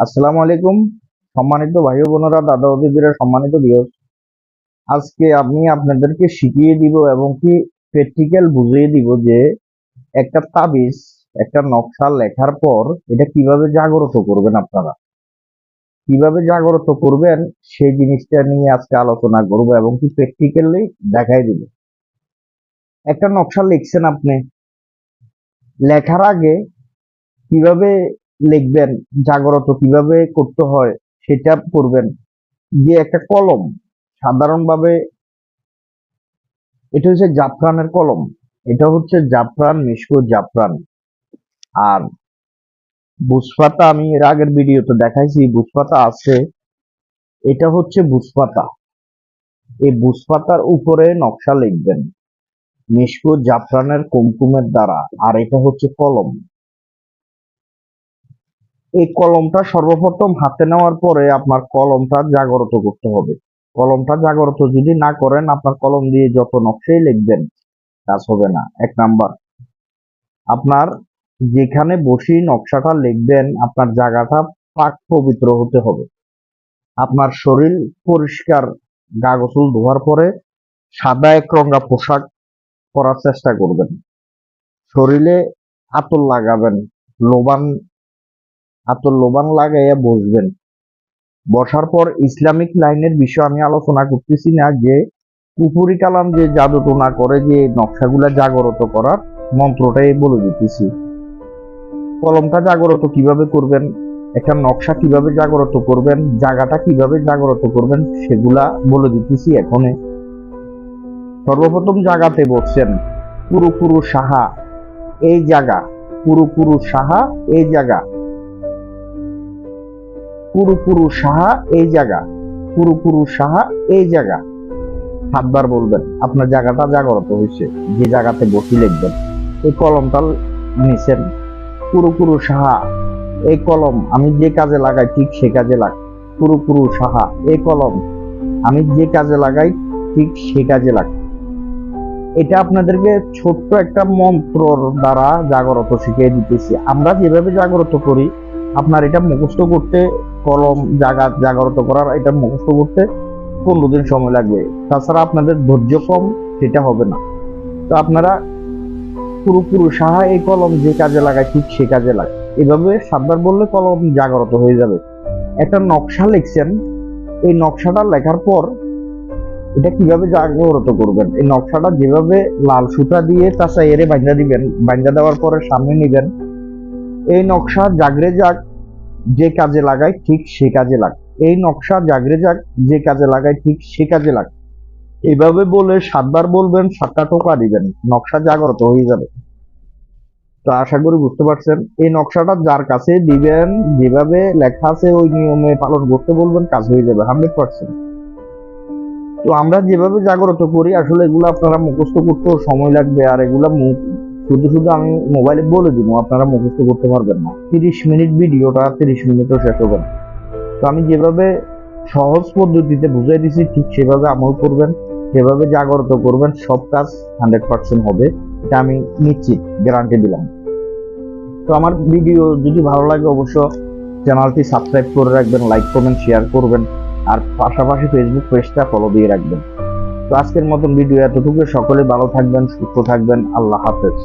আসসালামু আলাইকুম, সম্মানিত ভাই বোনেরা দাদা দিদিরা সম্মানিত বিয়স আজকে আমি আপনাদেরকে শিখিয়ে দিব এবং কি প্র্যাকটিক্যাল বুঝিয়ে দিব যে একটা তাবিজ, একটা নকশা লেখার পর এটা কীভাবে জাগ্রত করবেন আপনারা। কীভাবে জাগ্রত করবেন, সেই জিনিসটা নিয়ে আজকে আলোচনা করব এবং কি প্র্যাকটিক্যালি দেখাই দিব। একটা নকশা লিখছেন আপনি। লেখার আগে কীভাবে লিখবেন জাগ্রত কীভাবে করতে হয়, সেটা করবেন যে একটা কলম, সাধারণভাবে এটা হচ্ছে জাফরানের কলম। এটা হচ্ছে জাফরান মিশকো জাফরান। আর বুসপাতা আমি এর আগের ভিডিওতে দেখাইছি বুসপাতা আছে। এটা হচ্ছে বুসপাতা এই বুসপাতার উপরে নকশা লিখবেন, মিশকো জাফরানের কুমকুমের দ্বারা। আর এটা হচ্ছে কলম। এই কলমটা সর্বপ্রথম হাতে নেওয়ার পরে আপনার কলমটা জাগ্রত করতে হবে। কলমটা জাগ্রত যদি না করেন, আপনার কলম দিয়ে যত নকশাই লিখবেন, কাজ হবে না। এক নাম্বার, আপনার যেখানে বসি নকশাটা লিখবেন, আপনার জায়গাটা পাক পবিত্র হতে হবে। আপনার শরীর পরিষ্কার গা গোসল ধোয়ার পরে সাদা এক রঙা পোশাক পরার চেষ্টা করবেন। শরীরে আতর লাগাবেন, লোবান আতর লোবান লাগাইয়া বসবেন। বসার পর ইসলামিক লাইনের বিষয় আমি আলোচনা করতেছি না, যে কুপুরি কালাম যে জাদু টোনা করে, যে নকশাগুলা জাগ্রত করার মন্ত্রটাই বলে দিতেছি। কলমটা জাগ্রত কীভাবে করবেন, একটা নকশা কীভাবে জাগ্রত করবেন, জায়গাটা কীভাবে জাগ্রত করবেন, সেগুলা বলে দিতেছি এখনে সর্বপ্রথম জায়গাতে বসছেন পুরো পুরো সাহা, এই জায়গা পুরো পুরো সাহা, এই জায়গা। পুরো সাহা এই জায়গা। পুরো সাহা এই জায়গা। সাতবার বলবেন, আপনার জায়গাটা জাগ্রত হয়েছে, যে জায়গাতে বসি লিখবেন। এই কলমটা নিছেন। পুরো সাহা এই কলম, আমি যে কাজে লাগাই ঠিক সে কাজে লাগ পুরো সাহা এই কলম, আমি যে কাজে লাগাই ঠিক সে কাজে লাগ এটা আপনাদেরকে ছোট্ট একটা মন্ত্রর দ্বারা জাগ্রত শিখিয়ে দিতেছি। আমরা যেভাবে জাগ্রত করি, আপনার এটা মুখস্থ করতে কলম জাগা জাগ্রত করার এটা মুখস্থ করতে পনেরো দিন সময় লাগবে। তাছাড়া আপনাদের ধৈর্য কম, সেটা হবে না। তো আপনারা পুরোপুরো সাহা এই কলম যে কাজে লাগায় ঠিক সে কাজে লাগায়। এভাবে সাতবার বললে কলম জাগ্রত হয়ে যাবে। একটা নকশা লিখছেন, এই নকশাটা লেখার পর এটা কীভাবে জাগ্রত করবেন? এই নকশাটা যেভাবে লাল সুতা দিয়ে তাছা এরে বান্ধা দিবেন বান্ধা দেওয়ার পরে সামনে নিবেন, এই নকশা জাগরে যাক যে কাজে লাগায় ঠিক সে কাজে লাগ। এই নকশা জাগরে যাক, যে কাজে লাগায় ঠিক সে কাজে লাগ। এইভাবে বলে সাতবার বলবেন, সাতটা টোকা দিবেন। নকশা জাগ্রত হয়ে যাবে। তো আশা করি বুঝতে পারছেন, এই নকশাটা যার কাছে দিবেন, যেভাবে লেখা আছে ওই নিয়মে পালন করতে বলবেন, কাজ হয়ে যাবে, হান্ড্রেড পার্সেন্ট। তো আমরা যেভাবে জাগ্রত করি, আসলে এগুলো আপনারা মুখস্থ করতেও সময় লাগবে, আর এগুলা মুখ শুধু শুধু আমি মোবাইলে বলে দিব, আপনারা মুখস্থ করতে পারবেন না। তিরিশ মিনিট ভিডিওটা তিরিশ মিনিটও শেষ হবে না। তো আমি যেভাবে সহজ পদ্ধতিতে বুঝাই দিছি, ঠিক সেভাবে আমল করবেন, সেভাবে জাগ্রত করবেন, সব কাজ হান্ড্রেড পার্সেন্ট হবে। এটা আমি নিশ্চিত গ্যারান্টি দিলাম। তো আমার ভিডিও যদি ভালো লাগে অবশ্য চ্যানেলটি সাবস্ক্রাইব করে রাখবেন লাইক করবেন শেয়ার করবেন, আর পাশাপাশি ফেসবুক পেজটা ফলো দিয়ে রাখবেন। তো আজকের মতন ভিডিও এতটুকু সকলে ভালো থাকবেন সুস্থ থাকবেন। আল্লাহ হাফেজ।